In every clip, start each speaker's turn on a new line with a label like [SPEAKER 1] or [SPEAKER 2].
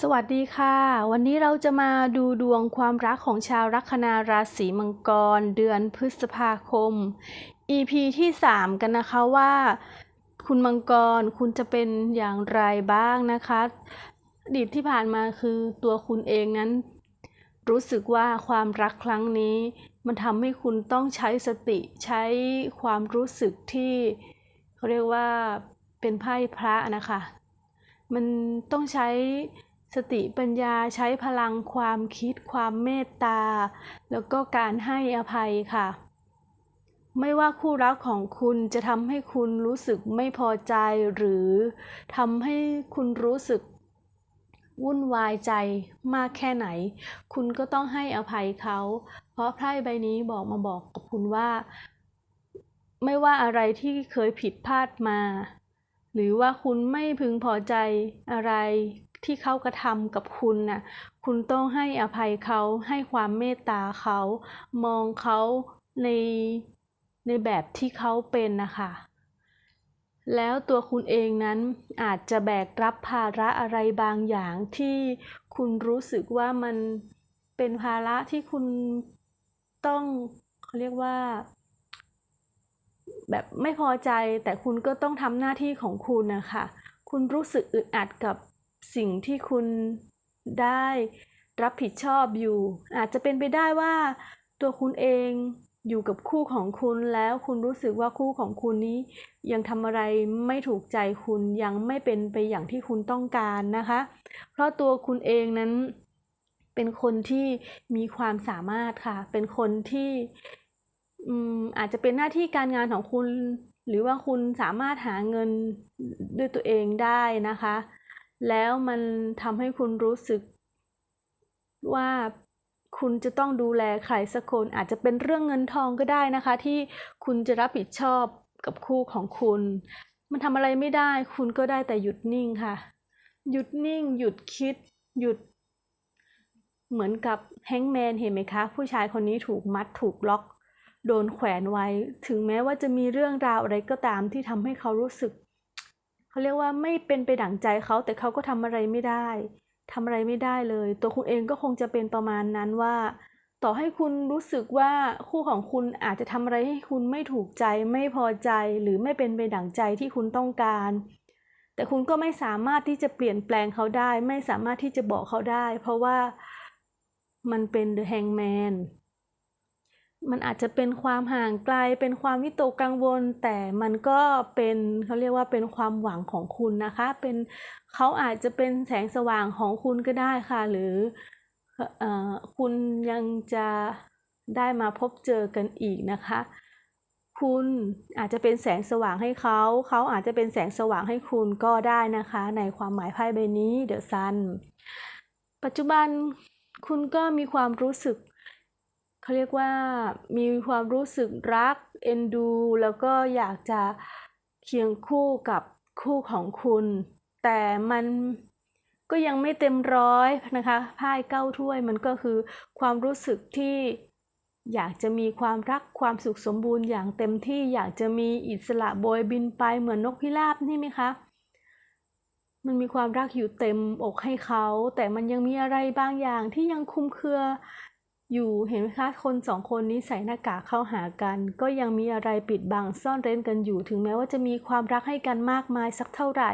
[SPEAKER 1] สวัสดีค่ะ วันนี้เราจะมาดูดวงความรักของชาวลัคนาราศีมังกร เดือนพฤษภาคม EP ที่ 3 กันนะคะว่า คุณมังกรคุณจะเป็นอย่างไรบ้างนะคะอดีตที่ผ่านมาคือตัวคุณเองนั้น รู้สึกว่าความรักครั้งนี้ มันทำให้คุณต้องใช้สติใช้ความรู้สึกที่เขาเรียกว่าเป็นไพ่พระนะคะ มันต้องใช้ สติปัญญาใช้พลังความคิดความเมตตา แล้วก็การให้อภัยค่ะ ไม่ว่าคู่รักของคุณจะทำให้คุณรู้สึกไม่พอใจหรือทำให้คุณรู้สึกวุ่นวายใจมากแค่ไหน คุณก็ต้องให้อภัยเขา เพราะไพ่ใบนี้บอกมาบอกกับคุณว่า ไม่ว่าอะไรที่เคยผิดพลาดมา หรือว่าคุณไม่พึงพอใจอะไร ที่เขากระทำกับคุณน่ะคุณต้องให้อภัยเขาให้ความเมตตาเขา มองเขาในในแบบที่เขาเป็นนะคะแล้วตัวคุณเองนั้นอาจจะแบกรับภาระอะไรบางอย่างที่คุณรู้สึกว่ามันเป็นภาระที่คุณต้องเขาเรียกว่า แบบไม่พอใจแต่คุณก็ต้องทำหน้าที่ของคุณนะคะ คุณรู้สึกอึดอัดกับ สิ่งที่คุณได้รับผิดชอบอยู่ อาจจะเป็นไปได้ว่าตัวคุณเองอยู่กับคู่ของคุณแล้วคุณรู้สึกว่าคู่ของคุณนี้ ยังทำอะไรไม่ถูกใจคุณยังไม่เป็นไปอย่างที่คุณต้องการนะคะ เพราะตัวคุณเองนั้นเป็นคนที่มีความสามารถค่ะ เป็นคนที่อืมอาจจะเป็นหน้าที่การงานของคุณ หรือว่าคุณสามารถหาเงินด้วยตัวเองได้นะคะ แล้วมันทำให้คุณรู้สึก ว่าคุณจะต้องดูแลใครสักคน อาจจะเป็นเรื่องเงินทองก็ได้นะคะ ที่คุณจะรับผิดชอบกับคู่ของคุณ มันทำอะไรไม่ได้ คุณก็ได้แต่หยุดนิ่งค่ะ หยุดนิ่ง หยุดคิด หยุด เหมือนกับแฮงแมนเห็นไหมคะ ผู้ชายคนนี้ถูกมัดถูกล็อก โดนแขวนไว้ ถึงแม้ว่าจะมีเรื่องราวอะไรก็ตามที่ทำให้เขารู้สึก เขาเรียกว่าไม่เป็นไปดั่งใจเขาแต่เขาก็ทำอะไรไม่ได้ทำอะไรไม่ได้เลย ตัวคุณเองก็คงจะเป็นประมาณนั้นว่า ต่อให้คุณรู้สึกว่าคู่ของคุณอาจจะทำอะไรให้คุณไม่ถูกใจไม่พอใจหรือไม่เป็นไปดั่งใจที่คุณต้องการ แต่คุณก็ไม่สามารถที่จะเปลี่ยนแปลงเขาได้ ไม่สามารถที่จะบอกเขาได้ เพราะว่ามันเป็น The Hangman มันอาจจะเป็นความห่างไกล เป็นความวิตกกังวล แต่มันก็เป็นเขาเรียกว่าเป็นความหวังของคุณนะคะ เป็นเขาอาจจะเป็นแสงสว่างของคุณก็ได้ค่ะ หรือเออคุณยังจะได้มาพบเจอกันอีกนะคะ คุณอาจจะเป็นแสงสว่างให้เขา เขาอาจจะเป็นแสงสว่างให้คุณก็ได้นะคะ ในความหมายไพ่ใบนี้เดอะซัน ปัจจุบันคุณก็มีความรู้สึก เขาเรียกว่ามีความรู้สึกรักเอ็นดู แล้วก็อยากจะเคียงคู่กับคู่ของคุณ แต่มันก็ยังไม่เต็มร้อยนะคะไพ่เก้าถ้วยมันก็คือความรู้สึกที่อยากจะมีความรักความสุขสมบูรณ์อย่างเต็มที่อยากจะมีอิสระโบยบินไปเหมือนนกพิราบนี่ไหมคะมันมีความรักอยู่เต็มอกให้เขา แต่มันยังมีอะไรบางอย่างที่ยังคุมเครือ อยู่เห็นไหมคะคนสองคนนี้ใส่หน้ากากเข้าหากัน ก็ยังมีอะไรปิดบังซ่อนเร้นกันอยู่ ถึงแม้ว่าจะมีความรักให้กันมากมายสักเท่าไหร่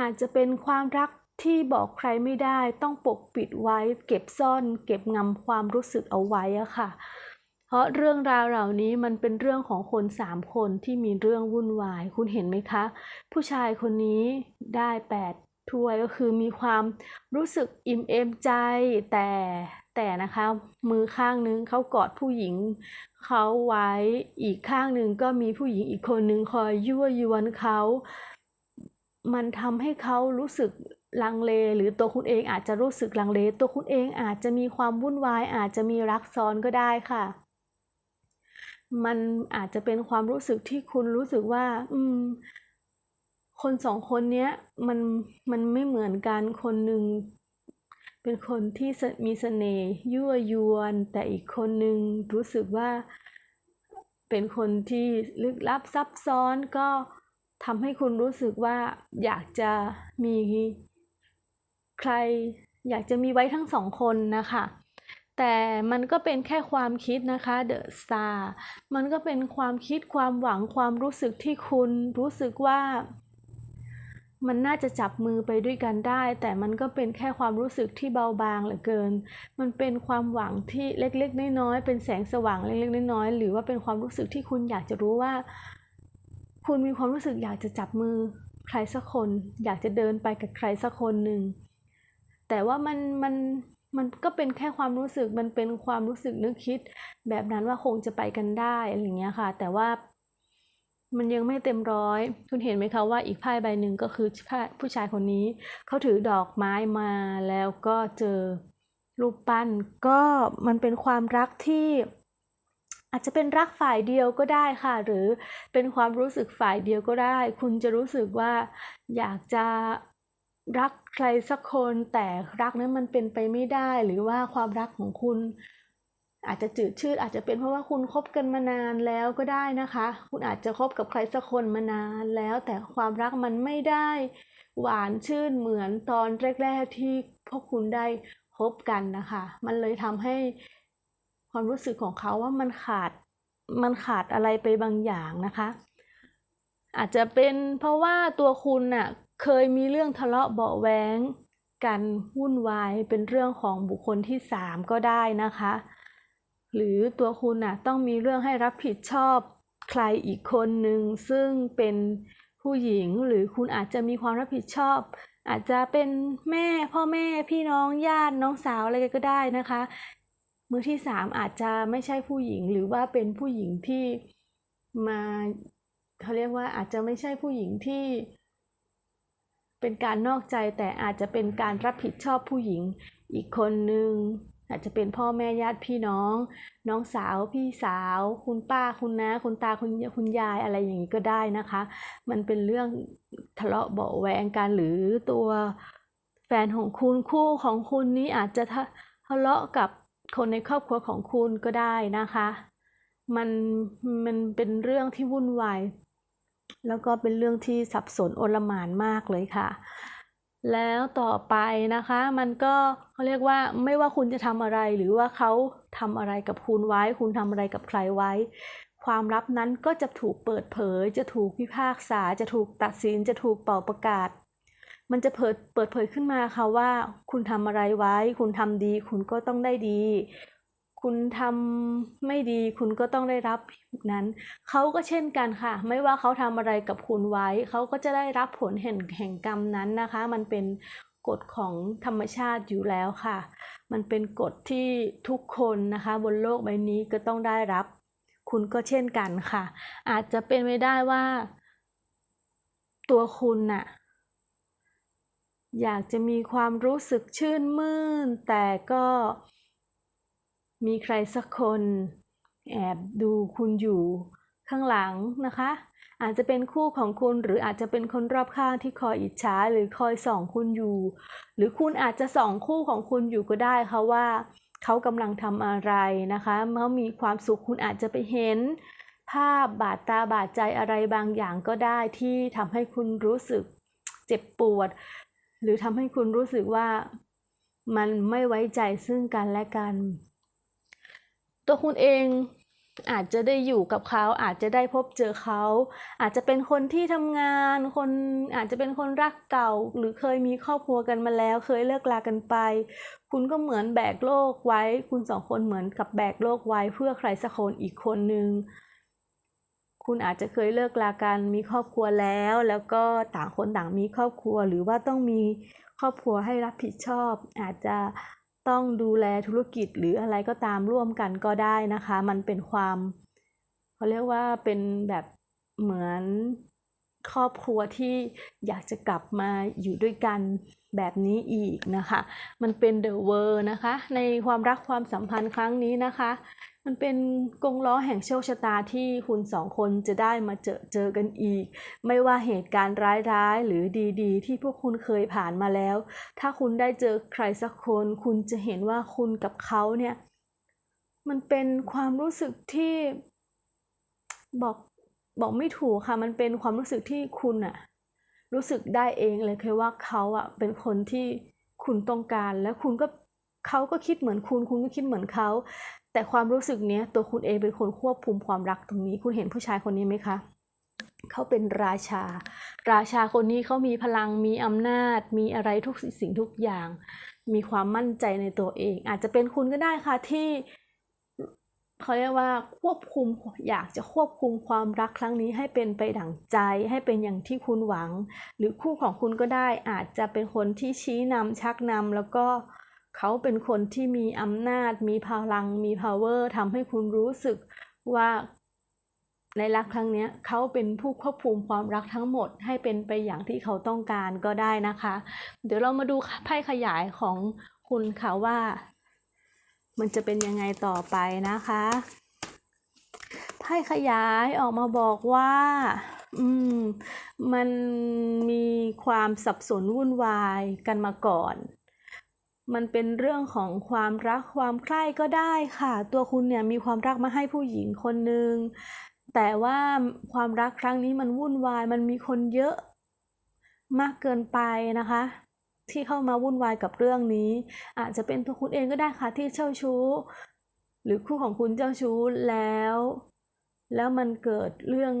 [SPEAKER 1] อาจจะเป็นความรักที่บอกใครไม่ได้ต้องปกปิดไว้ เก็บซ่อน เก็บงำความรู้สึกเอาไว้อะค่ะ เพราะเรื่องราวเหล่านี้มันเป็นเรื่องของคนสามคนที่มีเรื่องวุ่นวาย คุณเห็นไหมคะ ผู้ชายคนนี้ได้แปดถ้วยก็คือมีความรู้สึกอิ่มเอมใจ แต่ แต่นะคะมือข้างนึงเขากอดผู้หญิงเขาไว้อีกข้างหนึ่งก็มีผู้หญิงอีกคนหนึ่งคอยยั่วยวนเขามันทำให้เขารู้สึกลังเล หรือตัวคุณเองอาจจะรู้สึกลังเล ตัวคุณเองอาจจะมีความวุ่นวาย อาจจะมีรักซ้อนก็ได้ค่ะ มันอาจจะเป็นความรู้สึกที่คุณรู้สึกว่า อืม คนสองคนเนี้ยมันมันไม่เหมือนกันคนหนึ่ง เป็นคนที่มีเสน่ห์ยั่วยวน แต่อีกคนหนึ่งรู้สึกว่า เป็นคนที่ลึกลับซับซ้อนก็ทำให้คุณรู้สึกว่าอยากจะมีใครอยากจะมีไว้ทั้งสองคนนะคะ แต่มันก็เป็นแค่ความคิดนะคะเดอะสตาร์มันก็เป็นความคิดความหวังความรู้สึกที่คุณรู้สึกว่า มันน่าจะจับมือไปด้วยกันได้ แต่มันก็เป็นแค่ความรู้สึกที่เบาบางเหลือเกิน มันเป็นความหวังที่เล็กๆน้อยๆเป็นแสงสว่างเล็กๆน้อยๆหรือว่าเป็นความรู้สึกที่คุณอยากจะรู้ว่า คุณมีความรู้สึกอยากจะจับมือใครสักคน อยากจะเดินไปกับใครสักคนหนึ่งแต่ว่ามันมันมันก็เป็นแค่ความรู้สึกมันเป็นความรู้สึกนึกคิด แบบนั้นว่าคงจะไปกันได้อะไรเงี้ยค่ะ แต่ว่า มันยังไม่เต็มร้อย คุณเห็นไหมคะว่าอีกไพ่ใบหนึ่งก็คือผู้ชายคนนี้ เขาถือดอกไม้มาแล้วก็เจอรูปปั้น ก็มันเป็นความรักที่อาจจะเป็นรักฝ่ายเดียวก็ได้ค่ะ หรือเป็นความรู้สึกฝ่ายเดียวก็ได้ คุณจะรู้สึกว่าอยากจะรักใครสักคนแต่รักนั้นมันเป็นไปไม่ได้ หรือว่าความรักของคุณ อาจจะจืดชืดอาจจะเป็นเพราะว่าคุณคบกันมานานแล้วก็ได้นะคะ คุณอาจจะคบกับใครสักคนมานานแล้ว แต่ความรักมันไม่ได้ หวานชื่นเหมือนตอนแรก ๆ ที่พวกคุณได้คบกันนะคะ มันเลยทำให้ความรู้สึกของเขาว่ามันขาดมันขาดอะไรไปบางอย่างนะคะ อาจจะเป็นเพราะว่าตัวคุณน่ะเคยมีเรื่องทะเลาะเบาะแว้งกันวุ่นวายเป็นเรื่องของบุคคลที่สามก็ได้นะคะ หรือตัวคุณน่ะต้องมีเรื่องให้รับผิดชอบใครอีกคนหนึ่งซึ่งเป็นผู้หญิงหรือคุณอาจจะมีความรับผิดชอบ อาจจะเป็นแม่พ่อแม่พี่น้องญาติน้องสาวอะไรก็ได้นะคะ มือที่สามอาจจะไม่ใช่ผู้หญิงหรือว่าเป็นผู้หญิงที่มาเขาเรียกว่าอาจจะไม่ใช่ผู้หญิงที่เป็นการนอกใจแต่อาจจะเป็นการรับผิดชอบผู้หญิงอีกคนนึง อาจจะเป็นพ่อแม่ญาติพี่น้อง น้องสาวพี่สาว คุณป้าคุณน้าคุณตาคุณคุณยายอะไรอย่างนี้ก็ได้นะคะ มันเป็นเรื่องทะเลาะเบาแวงกันหรือตัวแฟนของคุณคู่ของคุณนี้อาจจะทะเลาะกับคนในครอบครัวของคุณก็ได้นะคะ มันมันเป็นเรื่องที่วุ่นวายแล้วก็เป็นเรื่องที่สับสนโอลหมานมากเลยค่ะ แล้วต่อไปนะคะ มันก็เขาเรียกว่าไม่ว่าคุณจะทำอะไรหรือว่าเขาทำอะไรกับคุณไว้ คุณทำอะไรกับใครไว้ ความลับนั้นก็จะถูกเปิดเผย จะถูกพิพากษา จะถูกตัดสิน จะถูกเป่าประกาศ มันจะเปิดเปิดเผยขึ้นมาค่ะว่า คุณทำอะไรไว้ คุณทำดี คุณก็ต้องได้ดี คุณทำไม่ดีคุณก็ต้องได้รับนั้น เขาก็เช่นกันค่ะ ไม่ว่าเขาทำอะไรกับคุณไว้ เขาก็จะได้รับผลแห่งแห่งกรรมนั้นนะคะ มันเป็นกฎของธรรมชาติอยู่แล้วค่ะ มันเป็นกฎที่ทุกคนนะคะ บนโลกใบนี้ก็ต้องได้รับ คุณก็เช่นกันค่ะ อาจจะเป็นไม่ได้ว่า ตัวคุณน่ะอยากจะมีความรู้สึกชื่นมื่น แต่ก็ มีใครสักคน แอบดูคุณอยู่ข้างหลังนะคะ อาจจะเป็นคู่ของคุณหรืออาจจะเป็นคนรอบข้างที่คอยอิจฉาหรือคอยส่องคุณอยู่ หรือคุณอาจจะส่องคู่ของคุณอยู่ก็ได้ค่ะว่า เขากำลังทำอะไรนะคะเมื่อมีความสุขคุณอาจจะไปเห็น ภาพบาดตาบาดใจอะไรบางอย่างก็ได้ที่ทำให้คุณรู้สึกเจ็บปวด หรือทำให้คุณรู้สึกว่ามันไม่ไว้ใจซึ่งกันและกัน ตัวคุณเองอาจจะได้อยู่กับเขาอาจจะได้พบเจอเขา อาจจะเป็นคนที่ทำงาน คนอาจจะเป็นคนรักเก่า หรือเคยมีครอบครัวกันมาแล้ว เคยเลิกลากันไป คุณก็เหมือนแบกโลกไว้ คุณสองคนเหมือนกับแบกโลกไว้เพื่อใครสักคนอีกคนนึงคุณอาจจะเคยเลิกลากันมีครอบครัวแล้ว แล้วก็ต่างคนต่างมีครอบครัว หรือว่าต้องมีครอบครัวให้รับผิดชอบ อาจจะ ต้องดูแลธุรกิจหรืออะไรก็ตามร่วมกันก็ได้นะคะ มันเป็นความเขาเรียกว่าเป็นแบบเหมือนครอบครัวที่อยากจะกลับมาอยู่ด้วยกัน แบบนี้อีกนะคะ มันเป็น The World นะคะ ในความรักความสัมพันธ์ครั้งนี้นะคะ มันเป็นกงล้อแห่งโชคชะตาที่คุณสองคนจะได้มาเจอเจอกันอีก ไม่ว่าเหตุการณ์ร้ายๆ หรือดีๆ ที่พวกคุณเคยผ่านมาแล้ว ถ้าคุณได้เจอใครสักคน คุณจะเห็นว่าคุณกับเขาเนี่ย มันเป็นความรู้สึกที่บอกบอกไม่ถูกค่ะ มันเป็นความรู้สึกที่คุณอะ รู้สึกได้เองเลยคือว่าเขาอะเป็นคนที่คุณต้องการ และคุณก็เขาก็คิดเหมือนคุณ คุณก็คิดเหมือนเขาแต่ความรู้สึกเนี้ยตัวคุณเองเป็นคนควบคุมความรักตรงนี้ คุณเห็นผู้ชายคนนี้ไหมคะเขาเป็นราชา ราชาคนนี้เขามีพลังมีอำนาจ มีอะไรทุกสิ่งทุกอย่าง มีความมั่นใจในตัวเอง อาจจะเป็นคุณก็ได้ค่ะที่ เขาเรียกว่าควบคุมอยากจะควบคุมความรักครั้งนี้ให้เป็นไปดั่งใจ ให้เป็นอย่างที่คุณหวัง หรือคู่ของคุณก็ได้อาจจะเป็นคนที่ชี้นำชักนำแล้วก็เขาเป็นคนที่มีอำนาจ มีพลัง มี power ทำให้คุณรู้สึกว่าในรักครั้งนี้เขาเป็นผู้ควบคุมความรักทั้งหมดให้เป็นไปอย่างที่เขาต้องการก็ได้นะคะ เดี๋ยวเรามาดูไพ่ขยายของคุณค่ะว่า มันจะเป็นยังไงต่อไปนะคะไพ่ขยายออกมาบอกว่า อืม มันมีความสับสนวุ่นวายกันมาก่อน มันเป็นเรื่องของความรักความใคร่ก็ได้ค่ะ ตัวคุณเนี่ยมีความรักมาให้ผู้หญิงคนหนึ่ง แต่ว่าความรักครั้งนี้มันวุ่นวาย มันมีคนเยอะมากเกินไปนะคะ ที่เข้ามาวุ่นวายกับเรื่องนี้ อาจจะเป็นตัวคุณเองก็ได้ค่ะที่เจ้าชู้ หรือคู่ของคุณเจ้าชู้แล้ว แล้วมันเกิดเรื่อง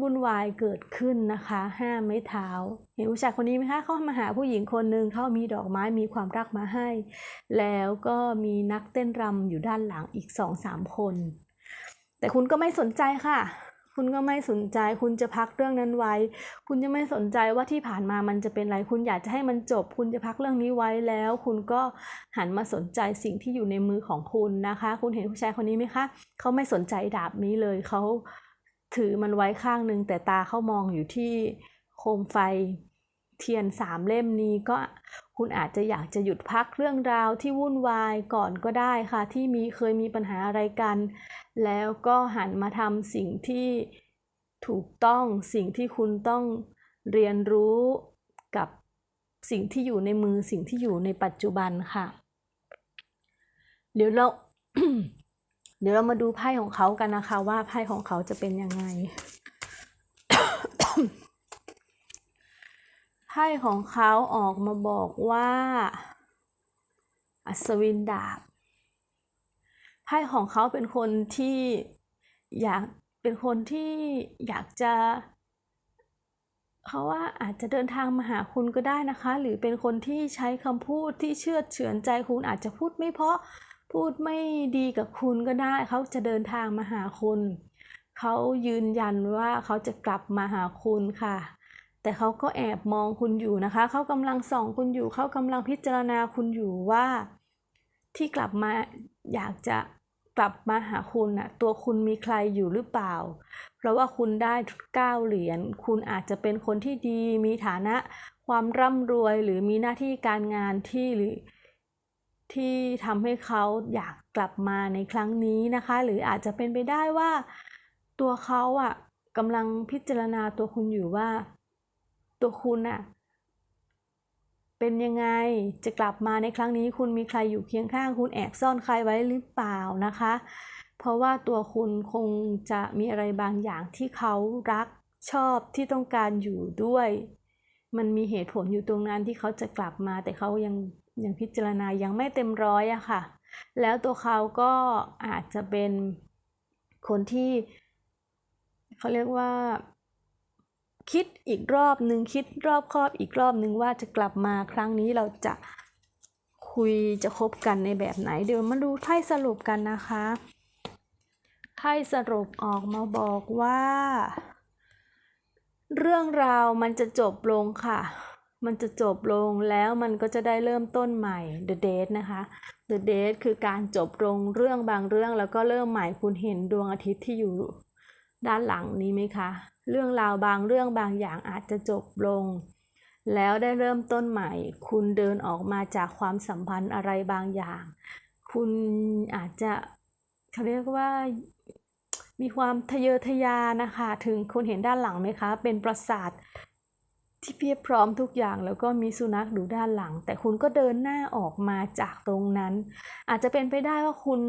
[SPEAKER 1] วุ่นวายเกิดขึ้นนะคะ ห้ามไม่เท้า เห็นผู้ชายคนนี้ไหมคะเขามาหาผู้หญิงคนหนึ่งเขามีดอกไม้มีความรักมาให้ แล้วก็มีนักเต้นรำอยู่ด้านหลังอีกสองสามคน แต่คุณก็ไม่สนใจค่ะ คุณก็ไม่สนใจ คุณจะพักเรื่องนั้นไว้ คุณจะไม่สนใจว่าที่ผ่านมามันจะเป็นอะไร คุณอยากจะให้มันจบ คุณจะพักเรื่องนี้ไว้แล้ว คุณก็หันมาสนใจสิ่งที่อยู่ในมือของคุณนะคะ คุณเห็นผู้ชายคนนี้ไหมคะ เขาไม่สนใจดาบนี้เลย เขาถือมันไว้ข้างหนึ่งแต่ตาเขามองอยู่ที่โคมไฟเทียนสามเล่มนี้ก็ คุณอาจจะอยากจะหยุดพักเรื่องราวที่วุ่นวายก่อนก็ได้ค่ะ ที่มีเคยมีปัญหาอะไรกัน แล้วก็หันมาทำสิ่งที่ถูกต้องสิ่งที่คุณต้องเรียนรู้กับสิ่งที่อยู่ในมือสิ่งที่อยู่ในปัจจุบันค่ะ เดี๋ยวเราเดี๋ยวเรามาดูไพ่ของเขากันนะคะ ว่าไพ่ของเขาจะเป็นยังไง ไพ่ของเขาออกมาบอกว่า อัศวินดาบ ไพ่ของเขาเป็นคนที่อยากเป็นคนที่อยากจะเขาว่าอาจจะเดินทางมาหาคุณก็ได้นะคะ หรือเป็นคนที่ใช้คำพูดที่เชื่อเฉือนใจคุณอาจจะพูดไม่เพราะพูดไม่ดีกับคุณก็ได้ เขาจะเดินทางมาหาคุณ เขายืนยันว่าเขาจะกลับมาหาคุณค่ะ แต่เขาก็แอบมองคุณอยู่นะคะ เขากำลังส่องคุณอยู่ เขากำลังพิจารณาคุณอยู่ว่า ที่กลับมาอยากจะกลับมาหาคุณน่ะตัวคุณมีใครอยู่หรือเปล่า เพราะว่าคุณได้เก้าเหรียญ คุณอาจจะเป็นคนที่ดี มีฐานะ ความร่ำรวยหรือมีหน้าที่การงานที่หรือที่ทำให้เขาอยากกลับมาในครั้งนี้นะคะ หรืออาจจะเป็นไปได้ว่า ตัวเขาอะกำลังพิจารณาตัวคุณอยู่ว่า ตัวคุณอะเป็นยังไงจะกลับมาในครั้งนี้คุณมีใครอยู่เคียงข้าง คุณแอบซ่อนใครไว้หรือเปล่านะคะ เพราะว่าตัวคุณคงจะมีอะไรบางอย่างที่เขารักชอบที่ต้องการอยู่ด้วย มันมีเหตุผลอยู่ตรงนั้นที่เขาจะกลับมา แต่เขายังยังพิจารณายังไม่เต็มร้อยอะค่ะ แล้วตัวเขาก็อาจจะเป็นคนที่ เขาเรียกว่า คิดอีกรอบหนึ่งคิดรอบครอบอีกรอบหนึ่งว่าจะกลับมาครั้งนี้เราจะคุยจะคบกันในแบบไหน เดี๋ยวมาดูไพ่สรุปกันนะคะไพ่สรุปออกมาบอกว่า เรื่องราวมันจะจบลงค่ะ มันจะจบลงแล้วมันก็จะได้เริ่มต้นใหม่ The Date นะคะ The Date คือการจบลงเรื่องบางเรื่องแล้วก็เริ่มใหม่คุณเห็นดวงอาทิตย์ที่อยู่ ด้านหลังนี้ไหมคะ เรื่องราวบางเรื่องบางอย่างอาจจะจบลง แล้วได้เริ่มต้นใหม่ คุณเดินออกมาจากความสัมพันธ์อะไรบางอย่าง คุณอาจจะเขาเรียกว่ามีความทะเยอทะยานนะคะ ถึงคุณเห็นด้านหลังไหมคะ เป็นปราสาท ที่เพียบพร้อมทุกอย่างแล้วก็มีสุนัขดูด้านหลัง แต่คุณก็เดินหน้าออกมาจากตรงนั้น อาจจะเป็นไปได้ว่าคุณ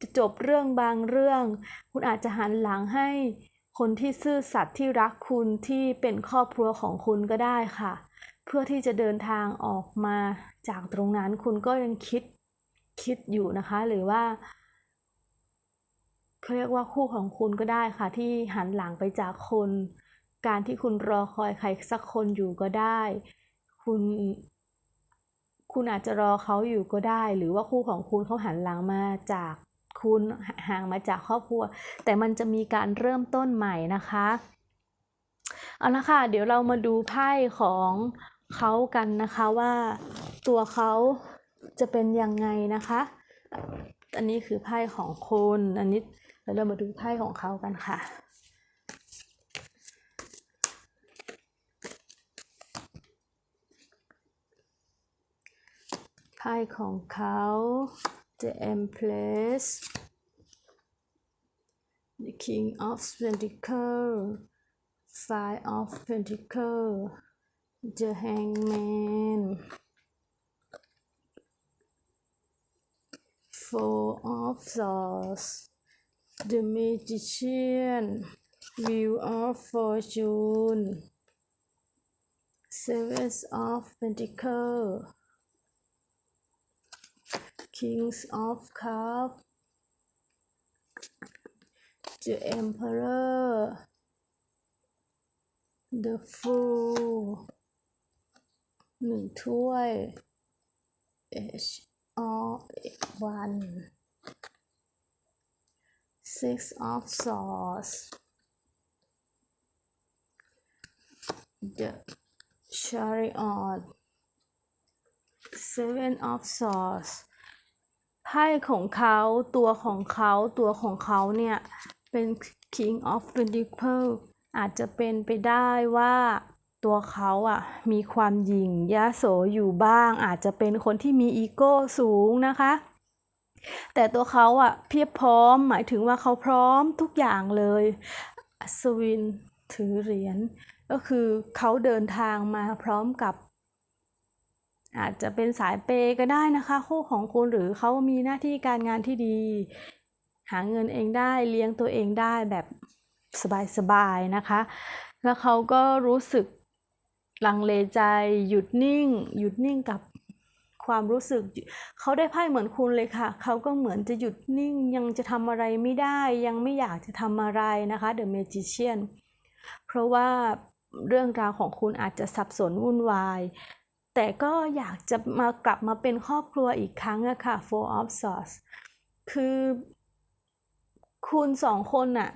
[SPEAKER 1] จะจบเรื่องบางเรื่อง คุณอาจจะหันหลังให้คนที่ซื่อสัตย์ที่รักคุณที่เป็นครอบครัวของคุณก็ได้ค่ะ เพื่อที่จะเดินทางออกมาจากตรงนั้นคุณก็ยังคิดคิดอยู่นะคะ หรือว่าเขาเรียกว่าคู่ของคุณก็ได้ค่ะ ที่หันหลังไปจากคน การที่คุณรอคอยใครสักคนอยู่ก็ได้ คุณ คุณอาจจะรอเขาอยู่ก็ได้ หรือว่าคู่ของคุณเขาหันหลังมาจากคุณห่างมาจากครอบครัว แต่มันจะมีการเริ่มต้นใหม่นะคะเอาละค่ะ เดี๋ยวเรามาดูไพ่ของเขากันนะคะว่าตัวเขาจะเป็นยังไงนะคะ อันนี้คือไพ่ของคุณอันนี้เดี๋ยวเรามาดูไพ่ของเขากันค่ะ ไพ่ของเขา The Empress The King of Pentacles Five of Pentacles The Hangman Four of Swords The Magician Wheel of Fortune Seven of Pentacles Kings of Cups The Emperor The Fool หนึ่งถ้วย H of one Six of Swords The Chariot Seven of Swords ไพ่ของเขาตัวของเขาตัวของเขาเนี่ย เป็น King of Pentacles อาจจะเป็นไปได้ว่าตัวเขาอะมีความหยิ่งยโสอยู่บ้าง อาจจะเป็นคนที่มีอีโก้สูงนะคะ แต่ตัวเขาอะเพียบพร้อม หมายถึงว่าเขาพร้อมทุกอย่างเลยอัศวินถือเหรียญก็คือเขาเดินทางมาพร้อมกับ อาจจะเป็นสายเปย์ก็ได้นะคะ คู่ของคุณหรือเขามีหน้าที่การงานที่ดี หาเงินเองได้เลี้ยงตัวเองได้แบบสบายๆนะคะ แล้วเขาก็รู้สึกลังเลใจหยุดนิ่ง หยุดนิ่งกับความรู้สึกเขาได้ไพ่เหมือนคุณเลยค่ะ เขาก็เหมือนจะหยุดนิ่งยังจะทำอะไรไม่ได้ยังไม่อยากจะทำอะไรนะคะ The Magician เพราะว่าเรื่องราวของคุณอาจจะสับสนวุ่นวาย แต่ก็อยากจะมากลับมาเป็นครอบครัวอีกครั้งอะค่ะ Four of Swords คือคุณสองคนน่ะ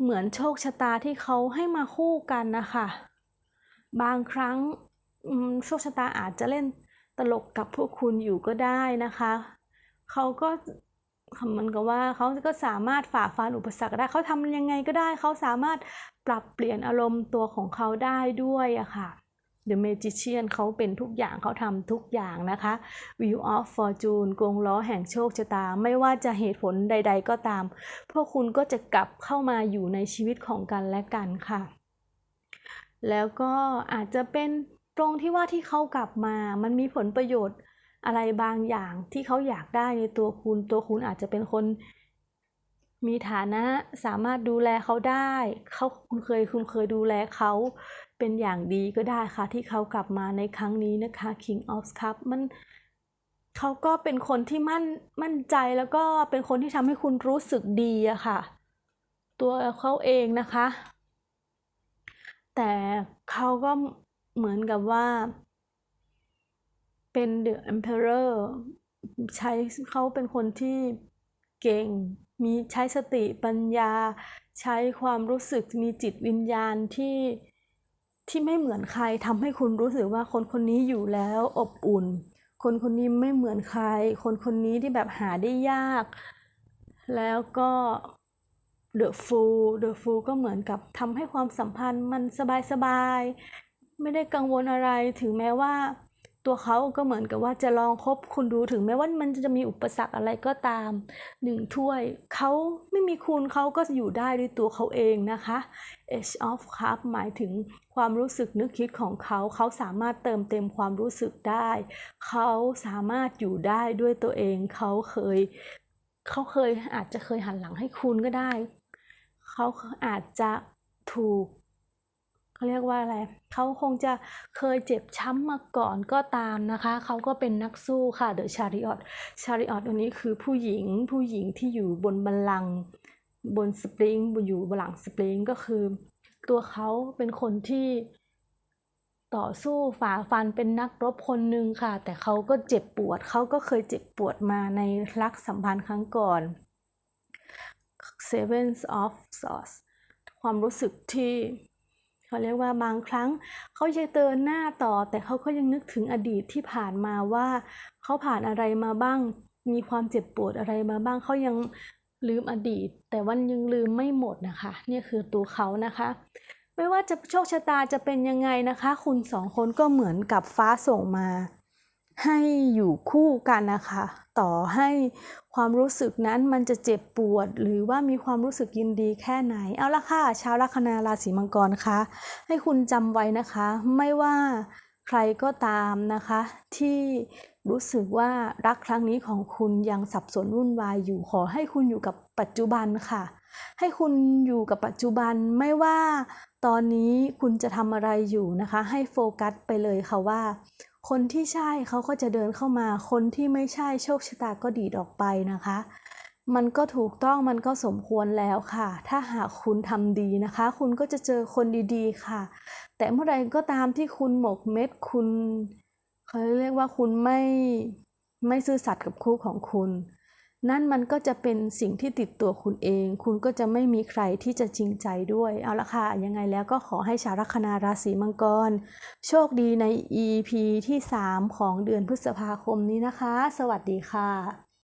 [SPEAKER 1] เหมือนโชคชะตาที่เขาให้มาคู่กันนะคะ บางครั้งโชคชะตาอาจจะเล่นตลกกับพวกคุณอยู่ก็ได้นะคะ เขาก็มือนกับว่าเขาก็สามารถฝ่าฟันอุปสรรคได้เขาทำยังไงก็ได้ เขาสามารถปรับเปลี่ยนอารมณ์ตัวของเขาได้ด้วยอะค่ะ The Magician เขาเป็นทุกอย่างเขาทำทุกอย่างนะคะ Wheel of Fortune กงล้อแห่งโชคชะตา ไม่ว่าจะเหตุผลใด ๆ ก็ตาม พวกคุณก็จะกลับเข้ามาอยู่ในชีวิตของกันและกันค่ะ แล้วก็อาจจะเป็นตรงที่ว่าที่เขากลับมา มันมีผลประโยชน์อะไรบางอย่างที่เขาอยากได้ในตัวคุณ ตัวคุณอาจจะเป็นคน มีฐานะสามารถดูแลเขาได้เขาคุณเคยคุณเคยดูแลเขาเป็นอย่างดีก็ได้ค่ะ ที่เขากลับมาในครั้งนี้นะคะ King of Cup มันเขาก็เป็นคนที่มั่นมั่นใจแล้วก็เป็นคนที่ทำให้คุณรู้สึกดีอะค่ะ ตัวเขาเองนะคะ แต่เขาก็เหมือนกับว่า เป็น The Emperor ใช้เขาเป็นคนที่เก่ง มีใช้สติปัญญา ใช้ความรู้สึกมีจิตวิญญาณที่ที่ไม่เหมือนใครทำให้คุณรู้สึกว่าคนคนนี้อยู่แล้วอบอุ่น คนคนนี้ไม่เหมือนใคร คนคนนี้ที่แบบหาได้ยาก แล้วก็ The Fool The Fool ก็เหมือนกับทำให้ความสัมพันธ์มันสบายๆ ไม่ได้กังวลอะไรถึงแม้ว่า ตัวเขาก็เหมือนกับว่าจะลองคบคุณดูถึงแม้ว่ามันจะมีอุปสรรคอะไรก็ตามหนึ่งถ้วยเขาไม่มีคุณเขาก็อยู่ได้ด้วยตัวเขาเองนะคะ Age of Cup หมายถึงความรู้สึกนึกคิดของเขา เขาสามารถเติมเต็มความรู้สึกได้ เขาสามารถอยู่ได้ด้วยตัวเอง เขาเคย เขาเคยอาจจะเคยหันหลังให้คุณก็ได้ เขาอาจจะถูก เขาเรียกว่าอะไรเขาคงจะเคยเจ็บช้ำมาก่อนก็ตามนะคะ เขาก็เป็นนักสู้ค่ะเดอะชาริออตชาริออตตัวนี้คือผู้หญิงผู้หญิงที่อยู่บนบัลลังก์บนสปริงอยู่บนหลังสปริงก็คือ ตัวเขาเป็นคนที่ต่อสู้ฝ่าฟันเป็นนักรบคนหนึ่งค่ะ แต่เขาก็เจ็บปวด เขาก็เคยเจ็บปวดมาในรักสัมพันธ์ครั้งก่อน Seven of Swords ความรู้สึกที่ เขาเรียกว่าบางครั้งเขาจะเตือนหน้าต่อ แต่เขาก็ยังนึกถึงอดีตที่ผ่านมาว่าเขาผ่านอะไรมาบ้าง มีความเจ็บปวดอะไรมาบ้างเขายังลืมอดีต แต่วันยังลืมไม่หมดนะคะนี่คือตัวเขานะคะ ไม่ว่าจะโชคชะตาจะเป็นยังไงนะคะ คุณสองคนก็เหมือนกับฟ้าส่งมา ให้อยู่คู่กันนะคะ ต่อให้ความรู้สึกนั้นมันจะเจ็บปวด หรือว่ามีความรู้สึกยินดีแค่ไหน เอาละค่ะ ชาวลัคนาราศีมังกรคะ ให้คุณจำไว้นะคะ ไม่ว่าใครก็ตามนะคะ ที่รู้สึกว่ารักครั้งนี้ของคุณยังสับสนวุ่นวายอยู่ขอให้คุณอยู่กับปัจจุบันค่ะ ให้คุณอยู่กับปัจจุบันไม่ว่าตอนนี้คุณจะทำอะไรอยู่นะคะ ให้โฟกัสไปเลยค่ะว่า คนที่ใช่เขาก็จะเดินเข้ามา คนที่ไม่ใช่โชคชะตาก็ดีดออกไปนะคะ มันก็ถูกต้องมันก็สมควรแล้วค่ะ ถ้าหากคุณทำดีนะคะ คุณก็จะเจอคนดีๆค่ะ แต่เมื่อใดก็ตามที่คุณหมกเม็ดคุณเขาเรียกว่าคุณไม่ไม่ซื่อสัตย์กับคู่ของคุณ นั่นมันก็จะเป็นสิ่งที่ติดตัวคุณเอง คุณก็จะไม่มีใครที่จะจริงใจด้วย เอาละค่ะ ยังไงแล้วก็ขอให้ชาวลัคนาราศีมังกร โชคดีใน EP ที่ 3 ของเดือนพฤษภาคมนี้นะคะ สวัสดีค่ะ